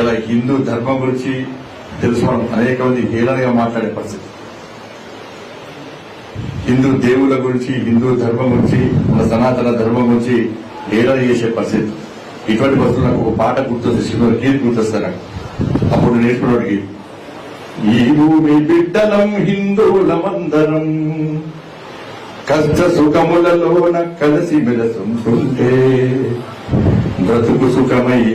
ఇలా హిందూ ధర్మం గురించి తెలుసుకోవడం అనేక మంది హీలనగా మాట్లాడే పరిస్థితి. హిందూ దేవుల గురించి హిందూ ధర్మం గురించి మన సనాతన ధర్మం గురించి హీలన చేసే పరిస్థితి. ఇటువంటి పరిస్థితులు నాకు ఒక పాట గుర్తొస్తే శ్రీమతి గీత గుర్తొస్తుంది నాకు అప్పుడు నేర్చుకున్నవాడికి ఈ భూమి బిడ్డలం హిందువులమందరం కష్ట సుఖములలోన కలిసి మెలసుంటుంటే బ్రతుకు సుఖమయ్యే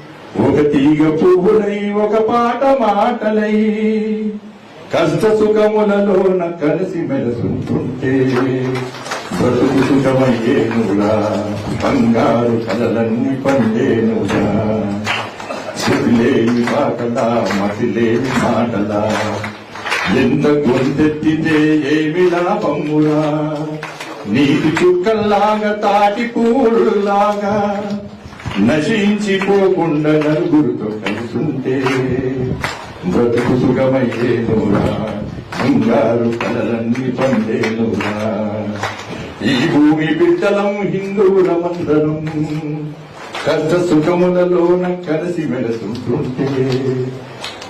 ఒక తీగ పువ్వులై ఒక పాట మాటలై కష్ట సుఖములలోన కలిసి మెలసుంటుంటే బ్రతుకు సుఖమయ్యేనురా బంగారు కలలన్నీ పండేనురా. చెవిలేని పాటలా మసిలేని మాటలా ఎంత గొంతెత్తితే ఏమి లాభమురా? నీటి చుక్కల్లాగా తాటి పూలులాగా నశించిపోకుండా నలుగురితో కలుసుంటే బ్రతుకు సుఖమయ్యేనురా బంగారు కలలన్నీ పండేనురా ఈ భూమి బిడ్డలం హిందువులమందరం కష్ట సుఖములలోన కలిసి వెలసుంటుంటే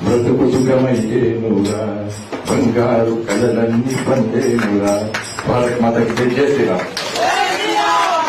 బ్రతుకు సుఖమయ్యేనురా బంగారు కలలన్నీ పండేనురా వాళ్ళకి మాతకి జై శ్రీరామ్.